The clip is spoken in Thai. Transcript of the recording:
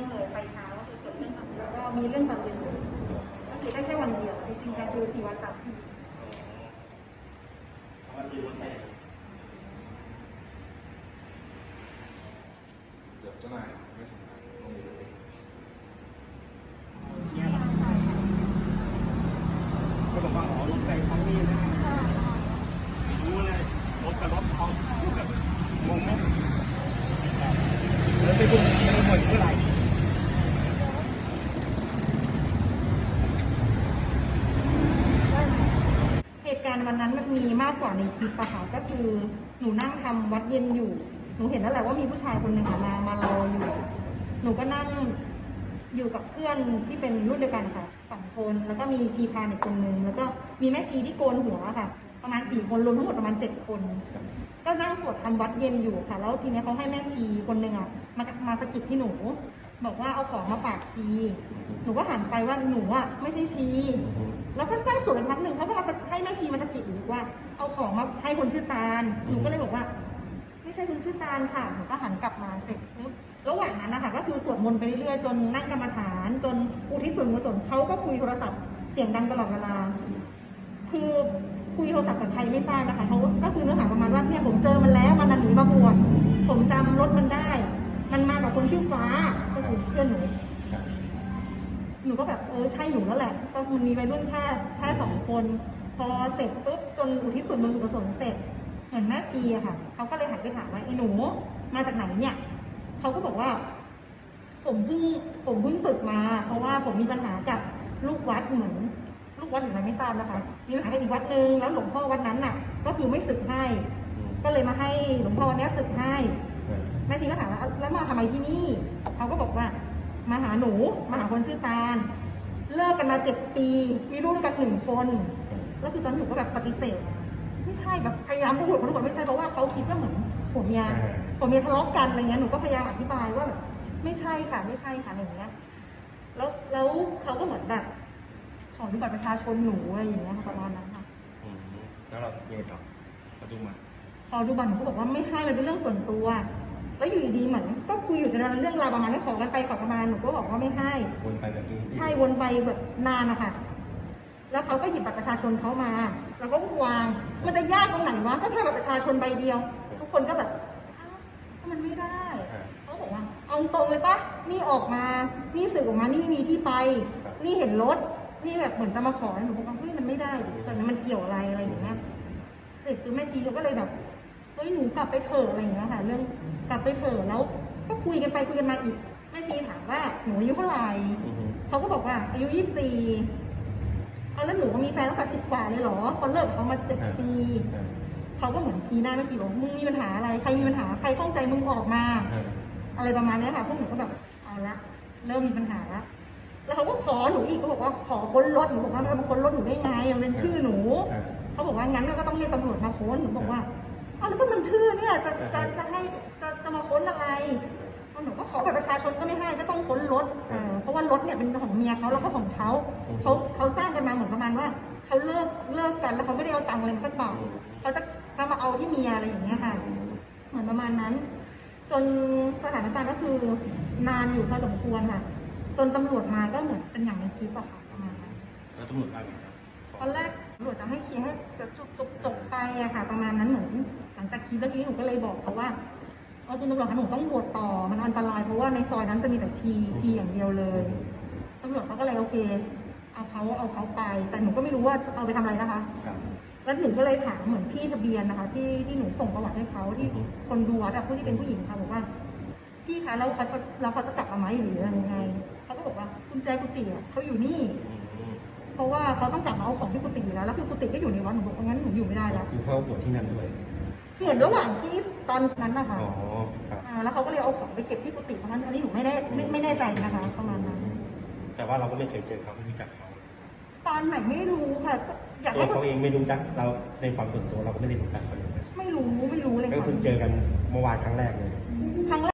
เรื่องเลยไปเช้าก็คือตรวจเรื่องตอนแล้วก็มีเรื่องตอนเย็นก็คือได้แค่วันเดียวจริงๆการดูสี่วันสามทีเดี๋ยวเจ้านายไม่ทำงานลงมือเองก็บอกว่าอ๋อรถไปท้องนี่นะรู้เลยรถกับรถท้องงงไหมแล้วไปบุญไปบุญเมื่อไหร่ เหตุการณ์วันนั้น มีมากกว่าในคลิปอะค่ะก็คือหนูนั่งทำวัดเย็นอยู่ หนูเห็นแล้วแหละว่ามีผู้ชายคนหนึ่งมา มารออยู่ หนูก็นั่งอยู่กับเพื่อนที่เป็นรุ่นเดียวกันค่ะสองคน แล้วก็มีชีพานอีกคนนึง แล้วก็มีแม่ชีที่โกนหัวค่ะ ประมาณสี่คนรวมทั้งหมดประมาณเจ็ดคน ก็นั่งสวดทำวัดเย็นอยู่ค่ะ แล้วทีนี้เขาให้แม่ชีคนหนึ่งอะมามาสะกิดที่หนู บอกว่าเอาของมาฝากชี หนูก็หันไปว่าหนูอะไม่ใช่ชี แล้วก็ตั้งสวดไปพักหนึ่งเขาก็มาให้แม่ชีมาสะกิดอีก ว่า เอาของมาให้คนชื่อตาลหนูก็เลยบอกว่า ไม่ใช่คุณชื่อตาลค่ะหนูก็หันกลับมาเสร็จปุ๊บระหว่างนั้นนะคะก็คือสวดมนต์ไปเรื่อยๆจนนั่งกรรมฐาน จนอุทิศส่วนกุศลเขาก็คุยโทรศัพท์เสียงดังตลอดเวลา คือคุยโทรศัพท์กับใครไม่ทราบนะคะเขาก็คือเนื้อหาประมาณว่าเนี่ยผมเจอมันแล้วมันน่ะหนีมาบวชผมจำรถมันได้ มันมากับคนชื่อฟ้าก็คือเพื่อนหนูหนูก็แบบเออใช่หนูแล้วแหละก็มันมีวัยรุ่นแค่แค่สองคน อเสร็จปุ๊บจนอุทิศส่วนบุญส่วนกุศลเสร็จ เหมือนแม่ชีอะค่ะเขาก็เลยหันไปถามว่าไอ้หนูมาจากไหนเนี่ยเขาก็บอกว่า ผมเพิ่งผมเพิ่งศึกมา เพราะว่าผมมีปัญหากับลูกวัดเหมือนลูกวัดหรืออะไรไม่ทราบนะคะมีปัญหากับอีกวัดหนึ่งแล้วหลวงพ่อวัดนั้นน่ะ ก็คือไม่ศึกให้ ก็เลยมาให้หลวงพ่อวันเนี้ยศึกให้แม่ชีก็ถามว่าเอาแล้วมาทำไมที่นี่เขาก็บอกว่า มาหาหนูมาหาคนชื่อตาลเลิกกันมาเจ็ดปี มีลูกด้วยกันหนึ่งคน แล้วคือตอนนนหนูก็แบบปฏิเสธ ไม่ใช่แบบพยายามพูดพูดพูดไม่ใช่เพราะว่าเขาคิดว่าเหมือนผมเมียอ่าผมเมียทะเลาะกันอะไรเงี้ยหนูก็พยายามอธิบายว่าแบบไม่ใช่ค่ะไม่ใช่ค่ะอะไรอย่างเงี้ย แล้วแล้วเขาก็เหมือนแบบขอดูบัตรประชาชนหนูอะไรอย่างเงี้ยค่ะประมาณนั้นค่ะอืมแล้วเรายังไงต่อเราดูมาพอดูบัตรหนูก็บอกว่าไม่ให้มันเป็นเรื่องส่วนตัว แล้วอยู่ดีๆเหมือนก็คุยอยู่ในเรื่องราวประมาณนี้ขอกันไปขอกันมาหนูก็บอกว่าไม่ให้ วนไปแบบนี้ ใช่วนไปแบบนานนะคะ แล้วเขาก็หยิบบัตรประชาชนเขามา แล้วก็วาง มันจะยากตรงไหนวะ ก็แค่บัตรประชาชนใบเดียว ทุกคนก็แบบอ้าวมันไม่ได้ เขาบอกว่า เอาตรงเลยปะนี่ออกมา นี่สื่อออกมา นี่ไม่มีที่ไป นี่เห็นรถ นี่แบบเหมือนจะมาขอ หนูบอกว่าเฮ้ยมันไม่ได้ดิตอนนั้นมันเกี่ยวอะไรอะไรอย่างเงี้ยเสร็จคือแม่ชีเขาก็เลยแบบ เฮ้ยหนูกลับไปเถอะอะไรอย่างเงี้ยค่ะ เรื่องกลับไปเถอะแล้ว ก็คุยกันไปคุยกันมาอีกแม่ชีถามว่าหนูอายุเท่าไหร่เขาก็บอกว่าอายุยี่สิบสี่ เอาแล้วหนูก็มีแฟนตั้งแต่สิบกว่าเลยเหรอคนเลิกกับเขามาเจ็ดปี เขาก็เหมือนชี้หน้าไม่ชี้บอกมึงมีปัญหาอะไร ใครมีปัญหา ใครข้องใจมึงออกมา อะไรประมาณเนี้ยค่ะ พวกหนูก็แบบเอาละ เริ่มมีปัญหาละ แล้วเขาก็ขอหนูอีกเขาบอกว่าขอค้นรถ หนูบอกว่ามันจะมาค้นรถหนูได้ไง มันเป็นชื่อหนู เขาบอกว่างั้นก็ต้องเรียกตำรวจมาค้น หนูบอกว่าอ้าแล้วก็มันชื่อเนี่ย จะ จะจะให้ จะ จะมาค้นอะไรหนูก็ขอบัตรประชาชนก็ไม่ให้ ก็ต้อง ค้นรถเอ่อเพราะว่ารถเนี่ยเป็นของเมียเขาแล้วก็ของเขาเขาเขาสร้างกันมาเหมือนประมาณว่าเขาเลิกเลิกกันแล้วเขาไม่ได้เอาตังค์อะไรมาสักบาทเขาจะจะมาเอาที่เมียอะไรอย่างเงี้ยค่ะ เหมือนประมาณนั้น จนสถานการณ์ก็คือนานอยู่พอสมควรค่ะจนตำรวจมาก็เหมือนเป็นอย่างในคลิปอะค่ะประมาณนั้นแล้วตำรวจว่าไงครับตอนแรกตำรวจจะให้เคลียร์ให้จบจบจบจบไปอะค่ะ ประมาณนั้นเหมือนหลังจากคลิปแล้วทีนี้หนูก็เลยบอกเขาว่าเอา คุณตำรวจคะหนูต้องบวชต่อมันอันตรายเพราะว่าในซอยนั้นจะมีแต่ชีชีอย่างเดียวเลยตำรวจเขาก็เลยโอเค เอาเขาเอาเขาไป แต่หนูก็ไม่รู้ว่าจะเอาไปทำอะไรนะคะ ครับ แล้วหนูก็เลยถามเหมือนพี่ทะเบียนนะคะ ที่ที่หนูส่งประวัติให้เขาที่อือฮึคนดูวัดอะผู้ที่เป็นผู้หญิงค่ะบอกว่าพี่คะแล้วเขาจะแล้วเขาจะกลับมาไหมหรือยังไงเขาก็บอกว่ากุญแจกุฏิอะเขาอยู่นี่อืมเพราะว่าเขาต้องกลับมาเอาของที่กุฏิอยู่แล้วแล้วคือกุฏิก็อยู่ในวัดหนูบอกว่างั้นหนูอยู่ไม่ได้แล้ว คือเขาบวชที่นั่นด้วย เหมือนระหว่างที่ตอนนั้นนะคะอ๋อครับอ่าแล้วเขาก็เลยเอาของไปเก็บที่กุฏิเพราะฉะนั้นอันนี้หนูไม่ได้ไม่ไม่แน่ใจนะคะประมาณนั้น แต่ว่าเราก็ไม่เคยเจอเขาไม่รู้จักเขาตอนไหนไม่รู้ค่ะ อยากตัวให้เขาเองไม่รู้จักเราในความส่วนตัวเราก็ไม่ได้รู้จักเขาเลยไม่รู้ไม่รู้เลยก็ค่ะเพิ่งเจอกันเมื่อวานครั้งแรกเลย ครั้ง